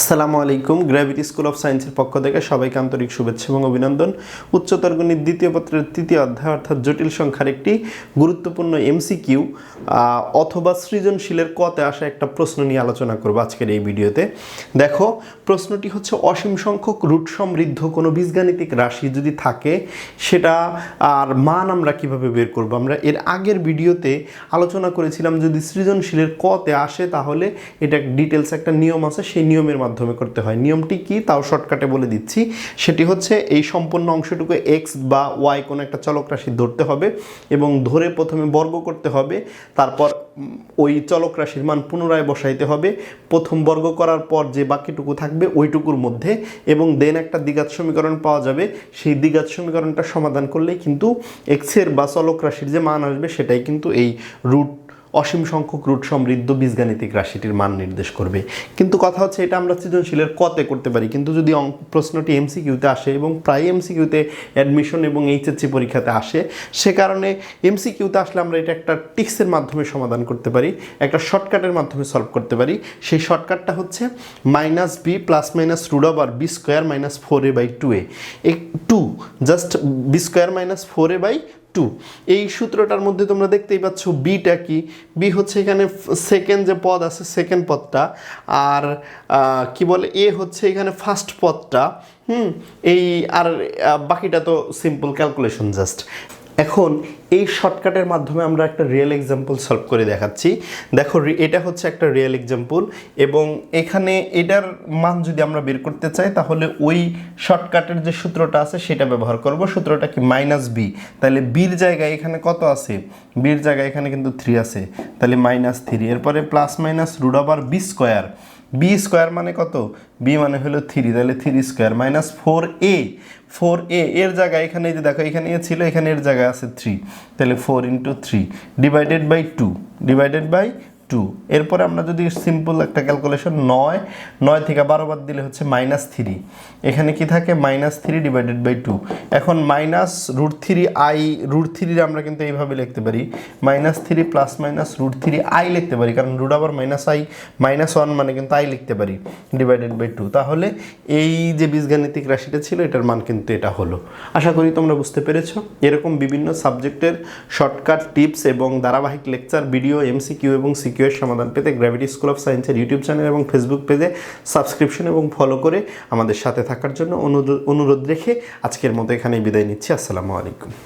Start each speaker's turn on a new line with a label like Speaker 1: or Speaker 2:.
Speaker 1: আসসালামু আলাইকুম। Gravity school of সায়েন্সের পক্ষ থেকে সবাইকে আন্তরিক শুভেচ্ছা এবং অভিনন্দন। উচ্চতর গণিত দ্বিতীয় পত্রের তৃতীয় অধ্যায় অর্থাৎ জটিল সংখ্যার একটি গুরুত্বপূর্ণ এমসিকিউ অথবা সৃজনশীলের কতে আসা একটা প্রশ্ন নিয়ে আলোচনা করব আজকের এই ভিডিওতে। দেখো, প্রশ্নটি হচ্ছে, অসীম সংখ্যক রুট সমৃদ্ধ কোনো বীজগাণিতিক রাশি যদি থাকে, সেটা আর মান আমরা কীভাবে বের করব? আমরা এর আগের ভিডিওতে আলোচনা করেছিলাম, যদি সৃজনশীলের কতে আসে, তাহলে এটা ডিটেলস একটা নিয়ম আছে, সেই নিয়মের মাধ্যমে করতে হয়। নিয়মটি কি? তাও শর্টকাটে বলে দিচ্ছি। সেটি হচ্ছে এই সম্পূর্ণ অংশটুকু এক্স বা ওয়াই কোনো একটা চলক রাশি ধরতে হবে এবং ধরে প্রথমে বর্গ করতে হবে, তারপর ওই চলক রাশির মান পুনরায় বসাইতে হবে। প্রথম বর্গ করার পর যে বাকিটুকু থাকবে ওইটুকুর মধ্যে এবং দেন একটা দ্বিঘাত সমীকরণ পাওয়া যাবে। সেই দ্বিঘাত সমীকরণটা সমাধান করলেই কিন্তু এক্সের বা চলক রাশির যে মান আসবে সেটাই কিন্তু এই রুট অসীম সংখ্যক রুট সমৃদ্ধ বীজগাণিতিক রাশিটির মান নির্দেশ করবে। কিন্তু কথা হচ্ছে এটা আমরা সৃজনশীলের কতে করতে পারি। কিন্তু যদি প্রশ্নটি এমসিকিউতে আসে এবং প্রায় এমসিকিউতে অ্যাডমিশন এবং এইচএসসি পরীক্ষাতে আসে, সে কারণে এমসিকিউতে আসলে আমরা এটা একটা টিক্সের মাধ্যমে সমাধান করতে পারি, একটা শর্টকাটের মাধ্যমে সলভ করতে পারি। সেই শর্টকাটটা হচ্ছে minus b plus minus root over b square minus four a by two a. Two, just b square minus four a by two এই সূত্রটার মধ্যে তোমরা দেখতেই পাচ্ছ বিটা কি? বি হচ্ছে এখানে সেকেন্ড যে পদ আছে সেকেন্ড পদটা। আর কি বলে? এ হচ্ছে এখানে ফার্স্ট পদটা। হুম? এই, আর বাকিটা তো সিম্পল ক্যালকুলেশন জাস্ট এখন এই শর্টকাটের মাধ্যমে আমরা একটা রিয়েল এক্সাম্পল সলভ করে দেখাচ্ছি। দেখো এটা হচ্ছে একটা রিয়েল এক্সাম্পল এবং এখানে এটার মান যদি আমরা বের করতে চাই, তাহলে ওই শর্টকাটের যে সূত্রটা আছে, সেটা ব্যবহার করব। সূত্রটা কি? মাইনাস বি তাহলে বির জায়গায় এখানে কত আছে? বির জায়গায় এখানে কিন্তু থ্রি আছে। তাহলে মাইনাস থ্রি এরপরে plus minus root over b square b square মানে কত? বি মানে হলো থ্রি তাহলে three square minus four a four a এর জায়গায় এখানে যে দেখো, এখানে এ ছিল, এখানে এর জায়গায় আছে থ্রি তাহলে four into three divided by two divided by two এরপরে আমরা যদি সিম্পল একটা ক্যালকুলেশন নয় নয় থেকে বারো বাদ দিলে হচ্ছে মাইনাস থ্রি এখানে কি থাকে? Minus three divided by two এখন minus root three i root three আমরা কিন্তু এইভাবে লিখতে পারি। Minus three plus minus root three i লিখতে পারি, কারণ রুট আবার মাইনাস আই মাইনাস ওয়ান মানে কিন্তু আই লিখতে পারি ডিভাইডেড বাই টু তাহলে এই যে বীজগাণিতিক রাশিটা ছিল, এটার মান কিন্তু এটা হলো। আশা করি তোমরা বুঝতে পেরেছ। এরকম বিভিন্ন সাবজেক্টের শর্টকাট টিপস এবং ধারাবাহিক লেকচার ভিডিও এমসিকিউ এবং সিকিউ এর সমাধান পেতে গ্র্যাভিটি স্কুল অফ সায়েন্সের ইউটিউব চ্যানেল এবং ফেসবুক পেজে সাবস্ক্রিপশন এবং ফলো করে আমাদের সাথে থাকার জন্য অনুরোধ অনুরোধ রেখে আজকের মতো এখানেই বিদায় নিচ্ছি। আসসালামু আলাইকুম।